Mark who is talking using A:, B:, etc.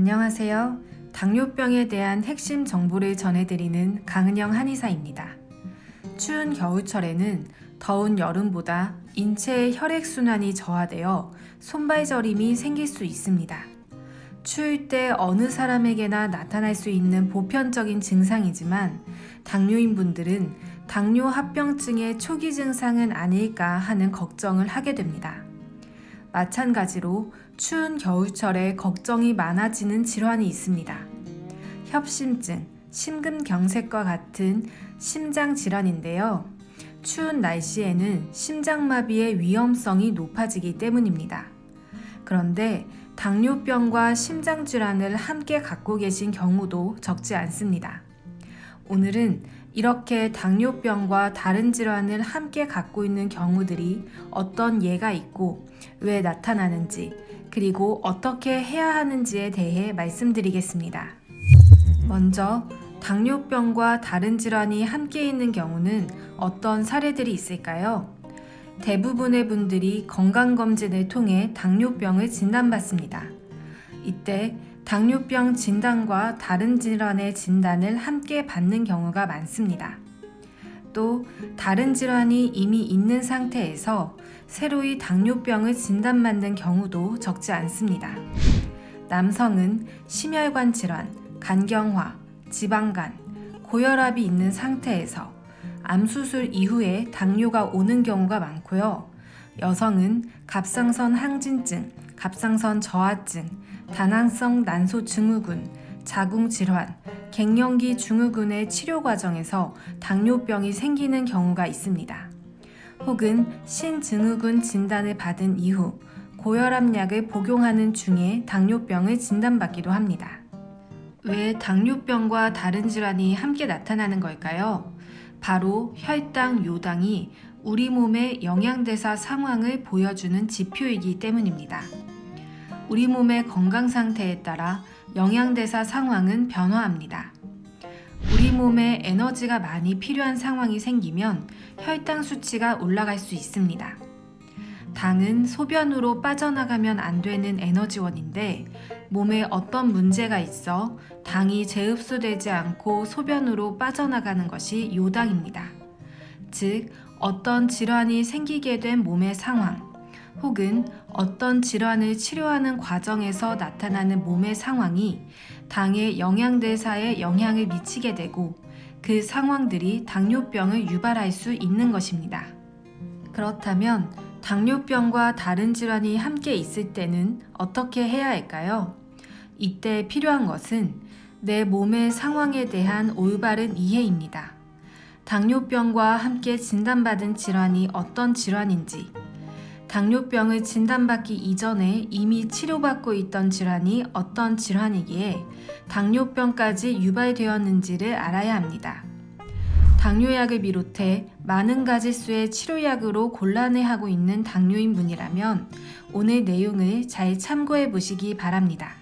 A: 안녕하세요. 당뇨병에 대한 핵심 정보를 전해드리는 강은영 한의사입니다. 추운 겨울철에는 더운 여름보다 인체의 혈액순환이 저하되어 손발저림이 생길 수 있습니다. 추울 때 어느 사람에게나 나타날 수 있는 보편적인 증상이지만 당뇨인 분들은 당뇨 합병증의 초기 증상은 아닐까 하는 걱정을 하게 됩니다. 마찬가지로 추운 겨울철에 걱정이 많아지는 질환이 있습니다. 협심증, 심근경색과 같은 심장 질환인데요. 추운 날씨에는 심장마비의 위험성이 높아지기 때문입니다. 그런데 당뇨병과 심장질환을 함께 갖고 계신 경우도 적지 않습니다. 오늘은 이렇게 당뇨병과 다른 질환을 함께 갖고 있는 경우들이 어떤 예가 있고 왜 나타나는지 그리고 어떻게 해야 하는지에 대해 말씀드리겠습니다. 먼저 당뇨병과 다른 질환이 함께 있는 경우는 어떤 사례들이 있을까요? 대부분의 분들이 건강검진을 통해 당뇨병을 진단받습니다. 이때 당뇨병 진단과 다른 질환의 진단을 함께 받는 경우가 많습니다. 또 다른 질환이 이미 있는 상태에서 새로이 당뇨병을 진단받는 경우도 적지 않습니다. 남성은 심혈관 질환, 간경화, 지방간, 고혈압이 있는 상태에서 암 수술 이후에 당뇨가 오는 경우가 많고요. 여성은 갑상선 항진증, 갑상선 저하증, 다낭성 난소 증후군, 자궁 질환, 갱년기 증후군의 치료 과정에서 당뇨병이 생기는 경우가 있습니다. 혹은 신증후군 진단을 받은 이후 고혈압약을 복용하는 중에 당뇨병을 진단받기도 합니다. 왜 당뇨병과 다른 질환이 함께 나타나는 걸까요? 바로 혈당, 요당이 우리 몸의 영양대사 상황을 보여주는 지표이기 때문입니다. 우리 몸의 건강 상태에 따라 영양대사 상황은 변화합니다. 우리 몸에 에너지가 많이 필요한 상황이 생기면 혈당 수치가 올라갈 수 있습니다. 당은 소변으로 빠져나가면 안 되는 에너지원인데 몸에 어떤 문제가 있어 당이 재흡수되지 않고 소변으로 빠져나가는 것이 요당입니다. 즉, 어떤 질환이 생기게 된 몸의 상황, 혹은 어떤 질환을 치료하는 과정에서 나타나는 몸의 상황이 당의 영양대사에 영향을 미치게 되고 그 상황들이 당뇨병을 유발할 수 있는 것입니다. 그렇다면 당뇨병과 다른 질환이 함께 있을 때는 어떻게 해야 할까요? 이때 필요한 것은 내 몸의 상황에 대한 올바른 이해입니다. 당뇨병과 함께 진단받은 질환이 어떤 질환인지, 당뇨병을 진단받기 이전에 이미 치료받고 있던 질환이 어떤 질환이기에 당뇨병까지 유발되었는지를 알아야 합니다. 당뇨약을 비롯해 많은 가지 수의 치료약으로 곤란해하고 있는 당뇨인 분이라면 오늘 내용을 잘 참고해 보시기 바랍니다.